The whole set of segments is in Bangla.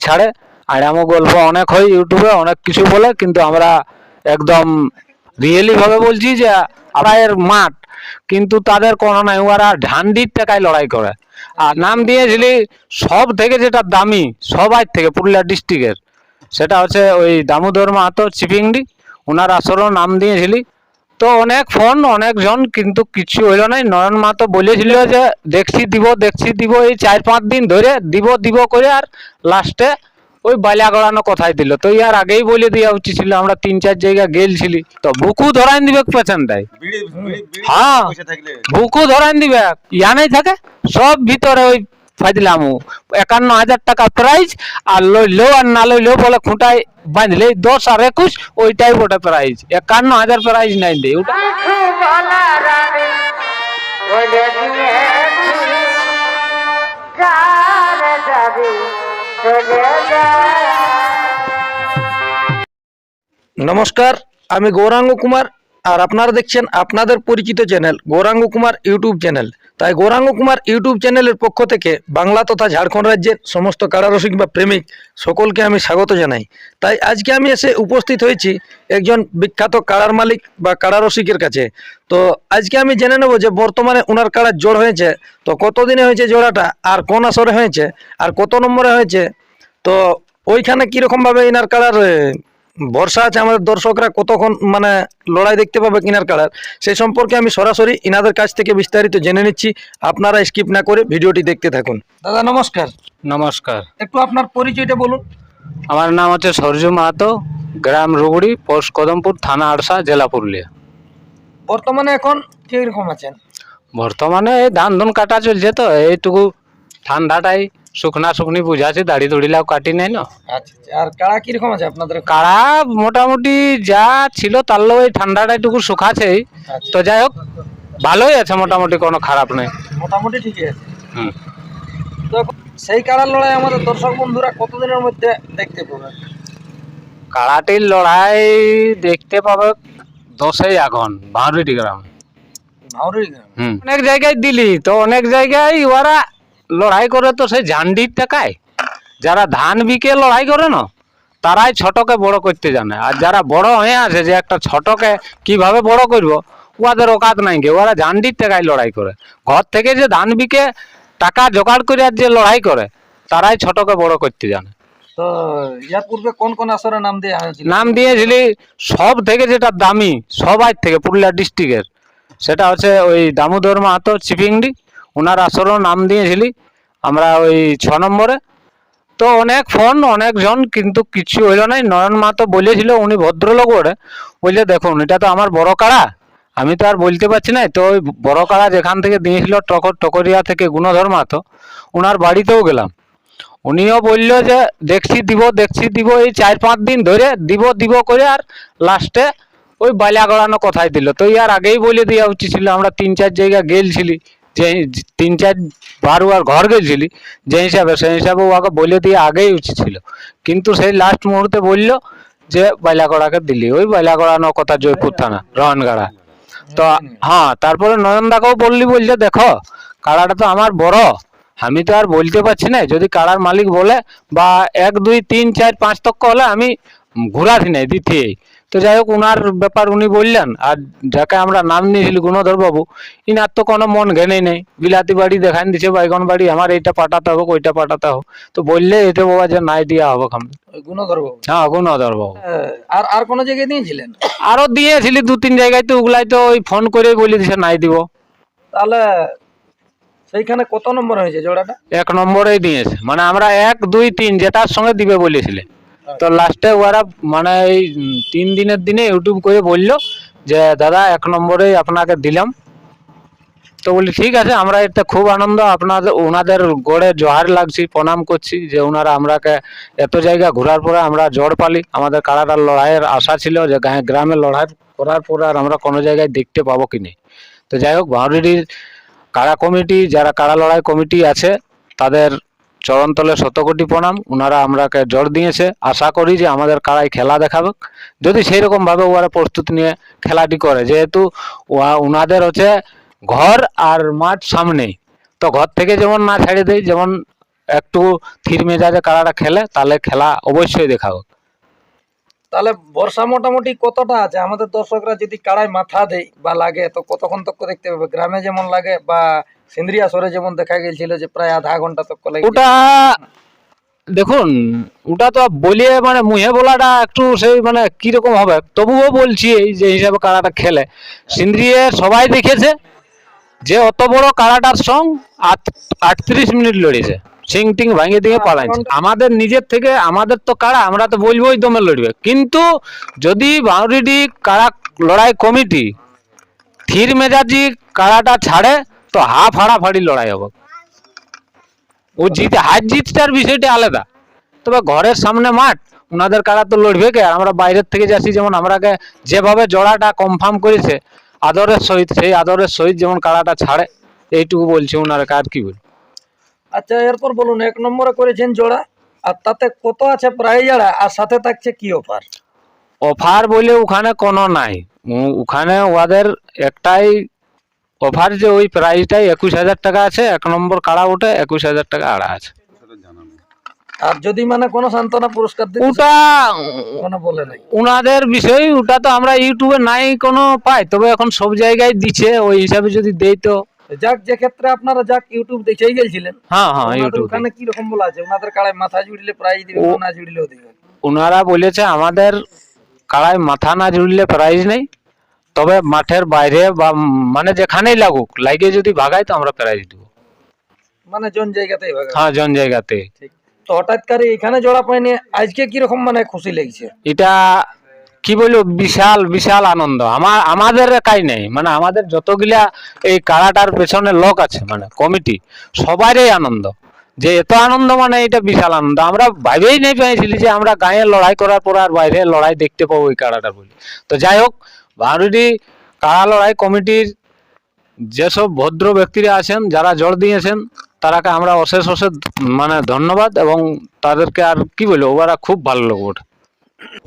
ছাড়ে। আড়ামো গল্প অনেক হয় ইউটিউবে, অনেক কিছু বলে, কিন্তু আমরা একদম রিয়েলি ভাবে বলছি যে আড়াইয়ের মাঠ। কিন্তু তাদের কোনো নাই, ওরা ঝান্ডির টাকায় লড়াই করে। আর নাম দিয়েছিলি, সব থেকে যেটা দামি, সবাই থেকে, পুরুলিয়া ডিস্ট্রিক্টের সেটা হচ্ছে ওই দামোদর মাহাতো চিপিংডি ওনার আসরও নাম দিয়েছিলি তো অনেক ফোন অনেকজন কিন্তু কিছু হইল নাই। নয়ন মা তো বলেছিল যে দেখছি দিব দেখছি দিব এই চার পাঁচ দিন ধরে দিব দিব করে আর লাস্টে ওই বালিয়া গড়ানো কথাই দিল। তো ইয়ার আগেই বলে দেওয়া উচিত ছিল আমরা তিন চার জায়গা গেলছিলি। তো বুকু ধরাই দিবে পেছনটাই হ্যাঁ। বুকু ধরাই দিবে ইয়া ইয়ানেই থাকে। সব ভিতরে ওই ফাজলামু একান্ন হাজার টাকা প্রাইজ আর লইলো আর না লইলেও বলে খুঁটায় বাঁধলে দশ আর একুশ, ওইটাই ওটা প্রাইজ একান্ন হাজার প্রাইজ নাই দেয় ওটা নমস্কার, আমি গৌরাঙ্গ কুমার। আর আপনারা দেখছেন আপনাদের পরিচিত channel Gauranga Kumar YouTube channel. তাই গৌরাঙ্গ কুমার ইউটিউব চ্যানেলের পক্ষ থেকে বাংলা তথা ঝাড়খণ্ড রাজ্যের সমস্ত কারারসিক বা প্রেমিক সকলকে আমি স্বাগত জানাই। তাই আজকে আমি এসে উপস্থিত হয়েছি একজন বিখ্যাত কারার মালিক বা কারারসিকের কাছে। তো আজকে আমি জেনে নেব যে বর্তমানে ওনার কারার জোড় হয়েছে, তো কতদিনে হয়েছে জোড়াটা আর কোন আসরে হয়েছে, আর কত নম্বরে হয়েছে, তো ওইখানে কীরকমভাবে ইনার কালার ভরসা আছে আমাদের দর্শকরা কতক্ষণ মানে লড়াই দেখতে পাবে কিনার কালার সেই সম্পর্কে আমি সরাসরি ইনাদের কাছ থেকে বিস্তারিত জেনে নিচ্ছি। আপনারা স্কিপ না করে ভিডিওটি দেখতে থাকুন। দাদা নমস্কার। নমস্কার। একটু আপনার পরিচয়টা বলুন। আমার নাম হচ্ছে সরজু মাহাতো গ্রাম রুগুড়ি পোস্ট কদমপুর থানা আড়সা জেলা পুরুলিয়া। বর্তমানে এখন কীরকম আছেন? বর্তমানে এই ধান ধুন কাটা চলছে তো এইটুকু ঠান্ডাটাই শুকনা শুকনি বুঝাছে দাড়ি দুড়িলাও কাটি নাই না। আচ্ছা আচ্ছা। আর কাড়া কীরকম আছে আপনাদের? কাড়া মোটামুটি যা ছিল তার লোক এই ঠান্ডাটা একটু শুকাছেই আচ্ছা, তো যাই হোক ভালোই আছে মোটামুটি কোনো খারাপ নেই। মোটামুটি ঠিকই আছে। হুম। তো সেই কাড়ার লড়াই আমাদের দর্শক বন্ধুরা কতদিনের মধ্যে দেখতে পাবে? কাড়াটির লড়াই দেখতে পাবে দশই আগুন বাহারুটি গ্রাম ভাউরি হুম। অনেক জায়গায় দিলি তো অনেক জায়গায় ওরা লড়াই করে তো সেই ঝান্ডির টাকায়। যারা ধান বিকে লড়াই করে না তারাই ছোটকে বড় করতে জানে। আর যারা বড় হয়ে আছে যে একটা ছোটকে কীভাবে বড় করব ওদের ওকাত নাই গে ওরা ঝান্ডির টাকায় লড়াই করে। ঘর থেকে যে ধান বিকে টাকা জোগাড় করে আর যে লড়াই করে তারাই ছোটকে বড় করতে জানে। তো ইয়ার পূর্বে কোন কোন আসরে নাম দেওয়া নাম দিয়েছিলি সব থেকে যেটা দামি সবাই থেকে পুরুলিয়া ডিস্ট্রিক্টের সেটা হচ্ছে ওই দামোদর মাহাতো চিপিংডি। ওনার আসরও নাম দিয়েছিলি, আমরা ওই ছ নম্বরে। তো অনেক ফোন, অনেকজন কিন্তু কিছু হইল নাই। নয়ন মাহাতো বলেছিল, উনি ভদ্রলোক ওরে। বললে দেখুন, এটা তো আমার বড় কাড়া। আমি তো আর বলতে পারছি না। তো ওই বড় কাড়া যেখান থেকে দিয়েছিল, টকর, টকরিয়া থেকে গুণধর মাহাতো ওনার বাড়িতেও গেলাম। উনিও বলল যে, দেখছি, দিব দেখছি, দিব। এই চার পাঁচ দিন ধরে দিব দিব করে আর লাস্টে ওই বালিয়া গড়ানো কথাই দিল। তো ইয়ার আগেই বলে দেওয়া উচিত ছিল, আমরা তিন চার জায়গা গেলছিলি। যে তিন চার বার আর ঘর গেছিলি যে হিসাবে, সেই হিসাবে ওকে বলে দিয়ে আগেই উচিত ছিল কিন্তু সেই লাস্ট মুহূর্তে বলল যে বাইলাগড়াকে দিলি। ওই বাইলাগড়ানো কথা জয়পুর থানা, রহনগাড়া। তো হ্যাঁ তারপরে নয়নদাকেও বললি বলছে, দেখো, কাড়াটা তো আমার বড়। আমি তো আর বলতে পারছি না। যদি কাড়ার মালিক বলে বা এক, দুই, তিন, চার, পাঁচ তক্ক হলে আমি ঘুরাছি নাই দিতেই তো যাই হোক উনার ব্যাপার উনি বললেন আর যাকে আমরা নাম নিয়েছিলি গুণধর বাবু ইনার তো কোনো মন ঘেনেই নেই। বিলাতি বাড়ি দেখান দিছে বাইগন বাড়ি আমার এইটা পাঠাতে হবে ওইটা পাঠাতে হবে তো বললে এতে বাবা যে নাই দিয়া হবে খাম। ওই গুণধর বাবু? হ্যাঁ গুণধর বাবু। আর আর কোন জায়গায় দিয়েছিলেন? আরও দিয়েছিলি দু তিন জায়গায় তো ওগুলাই তো ওই ফোন করে বলে দিছে নাই দিব। তাহলে সেইখানে কত নম্বর হয়েছে জোড়াটা? এক নম্বরেই দিয়েছে। মানে আমরা এক দুই তিন যেটার সঙ্গে দিবে বলেছিলে তো লাস্টে ওরা মানে এই তিন দিনের দিনে ইউটিউব করে বলল যে, দাদা, এক নম্বরেই আপনাকে দিলাম। তো বলি ঠিক আছে, আমরা এতে খুব আনন্দ। আপনাদের ওনাদের গড়ে জোহার লাগছি, প্রণাম করছি যে ওনারা আমরাকে এত জায়গা ঘোরার পরে আমরা জড় পালি। আমাদের কারাটার লড়াইয়ের আশা ছিল যে, গায়ে, গ্রামে লড়াই করার পরে আর আমরা কোনো জায়গায় দেখতে পাবো কি নেই। তো যাই হোক ভাঁড়ির কারা কমিটি, যারা কারা লড়াই কমিটি আছে, তাদের চরণতলে শতকোটি প্রণাম। ওনারা আমরাকে জোর দিয়েছে। আশা করি যে আমাদের কারাই খেলা দেখাবে। যদি সেই রকম ভাবে ওরা প্রস্তুতি নিয়ে খেলাটি করে, যেহেতু ওনাদের হচ্ছে ঘর আর মাঠ সামনেই তো ঘর থেকে যেমন না ছেড়ে দেয়, যেমন একটু থির মেজাজে কারাটা খেলে, তাহলে খেলা অবশ্যই দেখাবো। তাহলে বর্ষা মোটামুটি কতটা আছে? আমাদের দর্শকরা যদি কাড়ায় মাথা দেয় বা লাগে, তো কতক্ষণ তক দেখতে পাবে? গ্রামে যেমন লাগে বা সিন্দ্রিয়া সরে যেমন দেখা গেছিল যে প্রায় আধা ঘণ্টা তক লাগে ওটা দেখুন ওটা তো বলিয়ে মানে মুহে বলাটা একটু সেই মানে কীরকম হবে? তবুও বলছি এই যে হিসাবে কাড়াটা খেলে। সিন্দ্রিয়ে সবাই দেখেছে যে অত বড় কাড়াটার সং আটত্রিশ মিনিট লড়েছে সিং টিং ভাঙিয়ে দিয়ে পালাইছে। আমাদের নিজের থেকে আমাদের তো কারা আমরা তো বলবোই দমে লড়বে। কিন্তু যদি বাউরিডি কারা লড়াই কমিটি থির মেজাজি কারাটা ছাড়ে তো হাফ হাড়াফাড়ি লড়াই হবে। ও জিত হার জিতটার বিষয়টা আলাদা। তবে ঘরের সামনে মাঠ ওনাদের কারা তো লড়বে কে? আমরা বাইরের থেকে যাচ্ছি যেমন আমরাকে যেভাবে জোড়াটা কনফার্ম করেছে আদরের সহিত সেই আদরের সহিত যেমন কারাটা ছাড়ে এইটুকু বলছি ওনারা আর কি বল। আচ্ছা এরপর বলুন এক নম্বরে করেছেন জোড়া আর তাতে কত আছে প্রায় যারা আর সাথে থাকছে কি অফার অফার বলে ওখানে কোনো নাই। ওখানে ওদের একটাই অফার যে ওই প্রাইসটাই একুশ হাজার টাকা আছে এক নম্বর কাড়া ওঠে একুশ হাজার টাকা আড়া আছে। আর যদি মানে কোনো সান্ত্বনা পুরস্কার দিতে ওটা কোনো বলে নাই। ওনাদের বিষয় ওটা তো আমরা ইউটিউবে নাই কোনো পাই তবে এখন সব জায়গায় দিচ্ছে ওই হিসাবে যদি দেই তো। যাক যে ক্ষেত্রে আপনারা যাক ইউটিউব দেখেই গেছিলেন হ্যাঁ হ্যাঁ ইউটিউবে ওখানে কি রকম বলা আছে? ওনাদের কাড়ায় মাথা জুড়লে প্রাইজ দিবে না জুড়লেও দিবে ওনারা বলেছে আমাদের কাড়ায় মাথা না জুড়লে প্রাইজ নেই। তবে মাঠের বাইরে বা মানে যেখানেই লাগুক লাইগে যদি ভাগাই তো আমরা প্রাইজ দিব। মানে জন জায়গাতেই হ্যাঁ জন জায়গাতে। তো হঠাৎ করে এখানে জোড়া পাইনি আজকে কি রকম মানে খুশি লাগছে? এটা কি বলব বিশাল বিশাল আনন্দ। আমার আমাদের একাই নেই মানে আমাদের যতগুলা এই কারাটার পেছনে লোক আছে মানে কমিটি সবারই আনন্দ। যে এত আনন্দ মানে এটা বিশাল আনন্দ। আমরা ভাবেই নেই পেয়েছিলি যে আমরা গায়ে লড়াই করার পর আর বাইরে লড়াই দেখতে পাবো ওই কাড়াটার বলি। তো যাই হোক ভারুডি কাড়া লড়াই কমিটির যেসব ভদ্র ব্যক্তিরা আছেন যারা জোর দিয়েছেন তারাকে আমরা অশেষ অশেষ মানে ধন্যবাদ এবং তাদেরকে আর কি বলব ওরা খুব ভালো লোক ওটা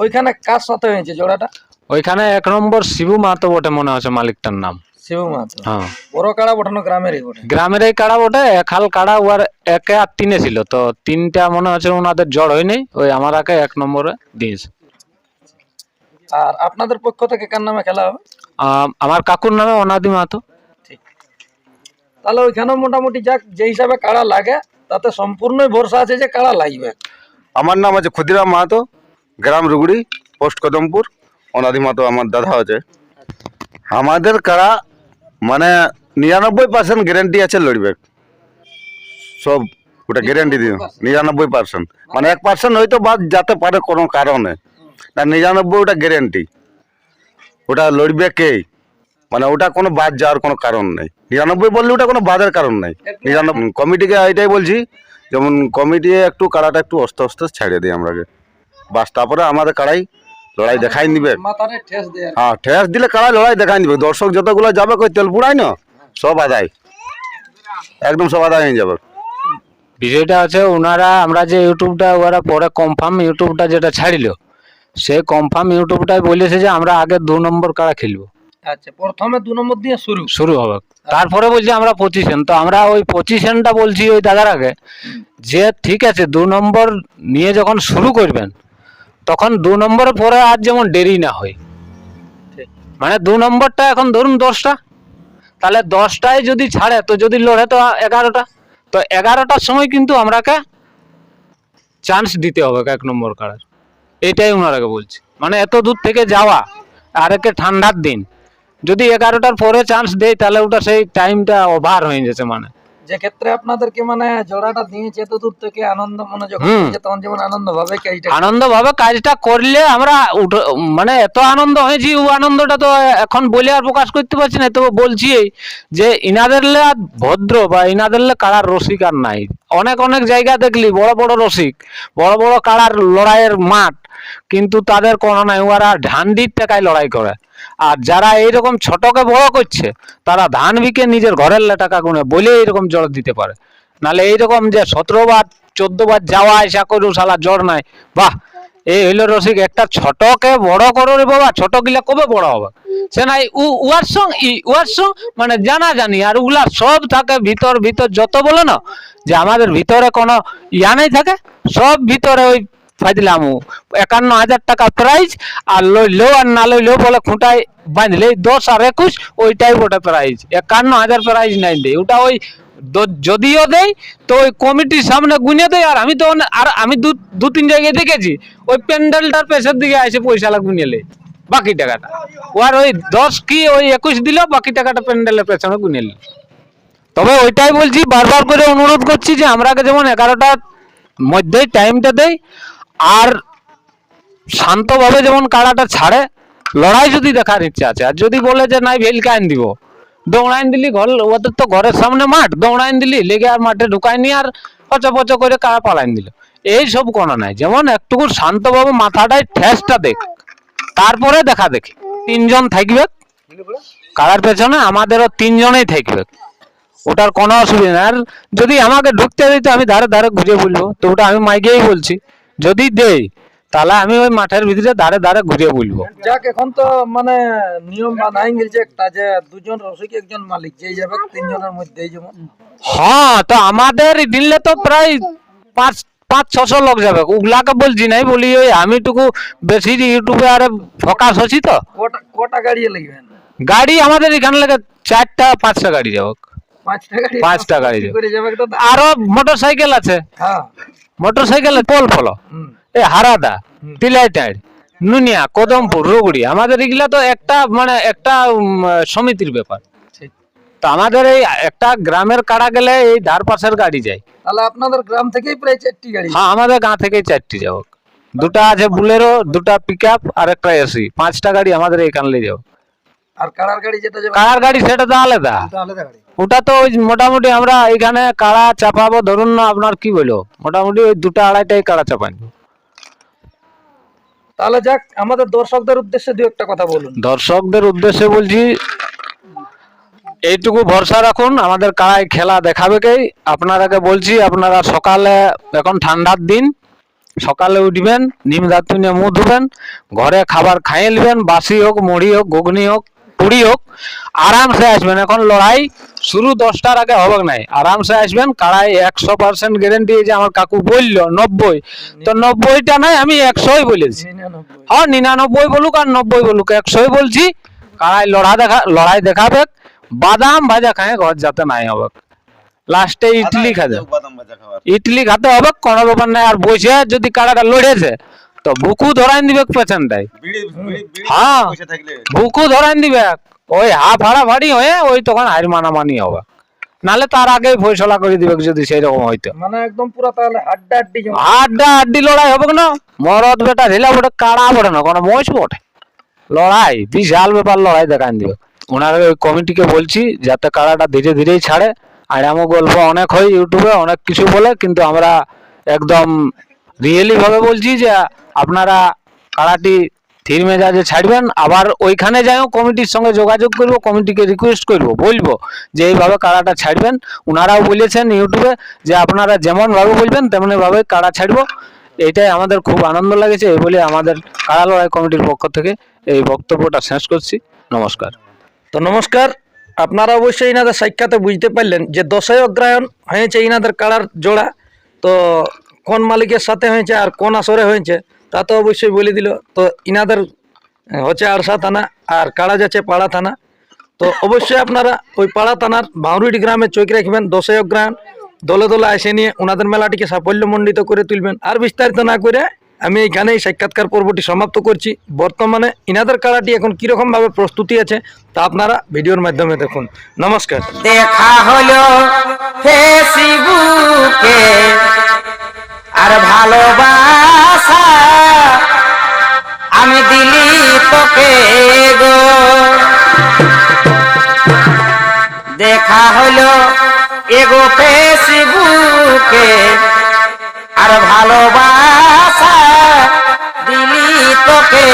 ওইখানে কার সাথে হয়েছে জোড়াটা? ওইখানে এক নম্বর শিবু মাহাতো বটে মনে হচ্ছে মালিকটার নাম। শিবু মাহাতো? হ্যাঁ। বড় কাড়া গ্রামেরই বটে? গ্রামের এই কাড়া বটে একাল কাড়া একে আর তিনে ছিল তো তিনটা মনে হচ্ছে ওনাদের জড় হয়নি ওই আমার আগে এক নম্বরে দিয়েছে। আর আপনাদের পক্ষ থেকে কার নামে খেলা হবে? আমার কাকুর নামে অনাদি মাহাতো। ঠিক। তাহলে ওইখানেও মোটামুটি যাক যে হিসাবে কাড়া লাগে তাতে সম্পূর্ণই ভরসা আছে যে কাড়া লাগবে। আমার নাম আছে ক্ষুদিরাম মাহাতো গ্রাম রুগুড়ি পোস্ট কদমপুর অনাদি মাহাতো আমার দাদা আছে। আমাদের কারা মানে নিরানব্বই পার্সেন্ট গ্যারেন্টি আছে লড়বে। সব ওটা গ্যারেন্টি দিও। নিরানব্বই পার্সেন্ট মানে এক পার্সেন্ট হয়তো বাদ যাতে পারে কোনো কারণে। না নিরানব্বই ওটা গ্যারেন্টি ওটা লড়বে কে? মানে ওটা কোনো বাদ যাওয়ার কোনো কারণ নেই। নিরানব্বই বললে ওটা কোনো বাদের কারণ নেই। নিরানব্বই কমিটিকে এটাই বলছি যেমন কমিটি একটু কাড়াটা একটু আস্তে আস্তে ছেড়ে দিই আমরাকে। বাস তারপরে আমাদের কাড়াই লড়াই দেখাই দিবে মাথারে ঠেস দেয় হ্যাঁ ঠেস দিলে কাড়াই লড়াই দেখাই নিবে। দর্শক যতগুলো যাবে কই তেল পুড়াই না? সব আদায়। একদম সব আদায় হয়ে যাবে। বিষয়টা আছে ওনারা আমরা যে ইউটিউবটা ওরা পরে কনফার্ম ইউটিউবটা যেটা ছাড়িলো সে কনফার্ম ইউটিউবটাই বলেছে যে আমরা আগে দু নম্বর কারা খেলব। আচ্ছা প্রথমে দু নম্বর দিয়ে শুরু। শুরু হবে। তারপরে বলছি আমরা পঁচিশন তো আমরা ওই পঁচিশনটা বলছি ওই দাদার আগে যে ঠিক আছে দু নম্বর নিয়ে যখন শুরু করবেন তখন দু নম্বরের পরে আর যেমন দেরি না হয়। মানে দু নম্বরটা এখন ধরুন দশটা। তাহলে দশটায় যদি ছাড়ে তো যদি লড়ে তো এগারোটা। তো এগারোটার সময় কিন্তু আমরাকে চান্স দিতে হবে এক নম্বর কাড়ার এটাই ওনারাকে বলছি। মানে এত দূর থেকে যাওয়া আর একে ঠান্ডার দিন। যদি এগারোটার পরে চান্স দেয় তাহলে ওটা সেই টাইমটা ওভার হয়ে যাচ্ছে মানে। যে ক্ষেত্রে আপনাদেরকে মানে জোড়াটা দিয়েছে এত দূর থেকে আনন্দ মনে যখন তখন যেমন আনন্দ ভাবে কি এইটা আনন্দ ভাবে কাজটা করলে আমরা মানে এত আনন্দ হয়েছি ও আনন্দটা তো এখন বলে আর প্রকাশ করতে পারছি না তবে বলছি যে ইনাদেরলে আর ভদ্র বা ইনাদেরলে কাড়ার রসিক আর নাই। অনেক অনেক জায়গা দেখলি বড় বড় রসিক বড় বড় কাড়ার লড়াইয়ের মাঠ কিন্তু তাদের কোনো নাই ওরা ঢান্ডির টাকায় লড়াই করে। আর যারা এইরকম ছোটকে বড় করছে, তারা ধান বিকে নিজের ঘরের টাকা গুনে বলে এইরকম জল দিতে পারে। নালে এইরকম যে সতেরো বার, চোদ্দ বার যাওয়া আসা করেও শালা জ্বর নাই। বাহ! এই হইল রসিক, একটা ছোটকে বড় করো রে বাবা, ছোট গিলা কবে বড় হবে? সে নাই উয়ার সং ই উয়ার সং মানে জানা জানি, আর উগুলা সব থাকে ভিতর ভিতর যত বলে না, যে আমাদের ভিতরে কোনো ইয়া নেই থাকে, সব ভিতরে ওই ফাইদিলাম। একান্ন হাজার টাকা প্রাইজ আর লইলেও আর না লইলেও বলে খুঁটায় বাঁধলে দশ আর একুশ, ওইটাই ওটা প্রাইজ একান্ন হাজার প্রাইজ নাই দেয় ওটা ওই যদিও দেয় তো ওই কমিটির সামনে গুনে দেয় আর আমি তো আর আমি দু তিন জায়গায় দেখেছি, ওই প্যান্ডেলটার পেছর দিকে এসে পয়সাটা গুনে বাকি টাকাটা। ও আর ওই দশ কি ওই একুশ দিল, বাকি টাকাটা প্যান্ডেলের পেছনে গুনে তবে ওইটাই বলছি, বারবার করে অনুরোধ করছি যে আমরাকে যেমন এগারোটার মধ্যেই টাইমটা দেই আর শান্তভাবে যেমন কাড়াটা ছাড়ে, লড়াই যদি দেখার ইচ্ছা আছে, আর যদি বলে যে নাই, ভেলকে আইন দিব। দৌড়াইন দিলি ঘর ওদের তো ঘরের সামনে মাঠ, দৌড়াইন দিলি, লেগে আর মাঠে ঢুকায়নি আর পচ পচ করে কাড়া পালাইন দিল। এই সব কোনো নাই, যেমন একটুকু শান্তভাবে মাথাটায় ঠেসটা দেখ, তারপরে দেখা দেখি, তিনজন থাকবে। কাড়ার পেছনে আমাদেরও তিনজনেই থাকবে। ওটার কোনো অসুবিধা নেই। আর যদি আমাকে ঢুকতে দিত, আমি ধারে ধারে ঘুরে বলব, তো ওটা আমি মাইকেই বলছি। যদি দেই তাহলে আমি ওই মাঠের ভিতরে ধারে ধারে ঘুরে বলব। যাক এখন তো মানে নিয়ম বানাই গেছে একটা যে দুজন রসিক একজন মালিক যেই যাবে তিনজনের মধ্যেই যেমন হ্যাঁ তো আমাদের দিলে তো প্রায় পাঁচ পাঁচ ছশো লোক যাবে। ওগুলাকে বলছি নাই বলি ওই আমি টুকু বেশি ইউটিউবে আরে ফোকাস হচ্ছি তো। কটা গাড়ি লাগবেন গাড়ি আমাদের এখানে লাগে চারটা পাঁচটা গাড়ি যাবে। পাঁচটা গাড়ি? পাঁচটা গাড়ি আরও মোটর সাইকেল আছে। হ্যাঁ। মোটর সাইকেলে পোল ফলো এ হারাদা তিলাইটাড় নুনিয়া কদমপুর রুগড়ি আমাদের এগুলা তো একটা মানে একটা সমিতির ব্যাপার। তো আমাদের এই একটা গ্রামের কাড়া গেলে এই ধার পাশের গাড়ি যায়। তাহলে আপনাদের গ্রাম থেকেই প্রায় চারটি গাড়ি হ্যাঁ আমাদের গাঁ থেকে চারটি যাব দুটা আছে বুলেরো দুটা পিক আপ আর একটা এসি। পাঁচটা গাড়ি আমাদের এখানে যাব আর কাড়ার গাড়ি যেটা যাবে কাড়ার গাড়ি সেটা তো আলাদা। ওটা আলাদা গাড়ি। ওটা তো ওই মোটামুটি আমরা এখানে কাড়া চাপাবো ধরুন না আপনার কি বলো মোটামুটি ওই দুটা আড়াইটাই কাড়া চাপাই তাহলে যাক আমাদের দর্শকদের উদ্দেশ্যে দু একটা কথা বলুন। দর্শকদের উদ্দেশ্যে বলছি এইটুকু ভরসা রাখুন আমাদের কাড়াই খেলা দেখাবে কে? আপনারাকে বলছি আপনারা সকালে এখন ঠান্ডার দিন সকালে উঠবেন নিম দাঁতু নিয়ে মুখ ধুবেন ঘরে খাবার খাইয়ে নেবেন বাসি হোক মুড়ি হোক ঘুগনি হোক পুরি হোক আরামসে আসবেন। এখন লড়াই শুরু দশটার আগে হবে নাই। আরামসে আসবেন কাড়াই একশো পার্সেন্ট গ্যারেন্টি যে আমার কাকু বলল নব্বই। তো নব্বইটা নাই আমি একশোই বলেছি। হ্যাঁ নিরানব্বই বলুক আর নব্বই বলুক একশোই বলছি। কারাই লড়া দেখা লড়াই দেখাবে বাদাম ভাজা খায় ঘর যাতে নাই হবে লাস্টে ইডলি খাওয়ার। ইডলি খাতে হবে কোনো ব্যাপার নাই। আর বসে যদি কাড়াটা লড়েছে তো বুকু ধরাই দিবে পেছনটাই। হ্যাঁ। বুকু ধরাই দিবে ওই হা ফাড়া ফাড়ি হয়ে ওই তখন হার মানামানি হবে। নালে তার আগেই ফয়সলা করে দিবে যদি সেই রকম হইতো। মানে একদম পুরো তাহলে হাড্ডা হাড্ডি আড্ডা আড্ডি লড়াই হবে না মরদ বেটা ঢিলা বটে কাড়া বটে না কোনো মহিষ বটে। লড়াই বিশাল ব্যাপার লড়াই দেখান দিবে ওনার ওই কমিটিকে বলছি যাতে কাড়াটা ধীরে ধীরেই ছাড়ে। আর এমন গল্প অনেক হয় ইউটিউবে অনেক কিছু বলে কিন্তু আমরা একদম রিয়েলি ভাবে বলছি যে আপনারা কাড়াটি থির মেজাজে ছাড়বেন, আবার ওইখানে যাইও, কমিটির সঙ্গে যোগাযোগ করব, কমিটিকে রিকোয়েস্ট করব, বলব যে এইভাবে কাড়াটা ছাড়বেন। ওনারাও বলেছেন ইউটিউবে যে আপনারা যেমন ভাবে বলবেন, তেমনি ভাবে কাড়া ছাড়বো। এইটাই আমাদের খুব আনন্দ লাগেছে, এই বলে আমাদের কাড়া লড়াই কমিটির পক্ষ থেকে এই বক্তব্যটা শেষ করছি। নমস্কার। তো নমস্কার। আপনারা অবশ্যই ইনাদের সাক্ষাতে বুঝতে পারলেন যে দশই অগ্রায়ণ হয়েছে ইনাদের কাড়ার জোড়া। তো কোন মালিকের সাথে হয়েছে আর কোন আসরে হয়েছে? তা তো অবশ্যই বলে দিল। তো ইনাদের হচ্ছে আরসা থানা আর কাড়া যাচ্ছে পাড়া থানা। তো অবশ্যই আপনারা ওই পাড়া থানার বাউরিট গ্রামে চোখ রাখবেন দশই অগ্রায়ণ দলে দলে এসে নিয়ে ওনাদের মেলাটিকে সাফল্যমণ্ডিত করে তুলবেন। আর বিস্তারিত না করে আমি এইখানেই সাক্ষাৎকার পর্বটি সমাপ্ত করছি। বর্তমানে ইনাদের কাড়াটি এখন কীরকম ভাবে প্রস্তুতি আছে তা আপনারা ভিডিওর মাধ্যমে দেখুন। নমস্কার। দেখা হলো ফেসবুকে। আর ভালোবাসা আমি দিলি তোকে গো। দেখা হলো এগো ফেসবুকে আর ভালোবাসা দিলি তোকে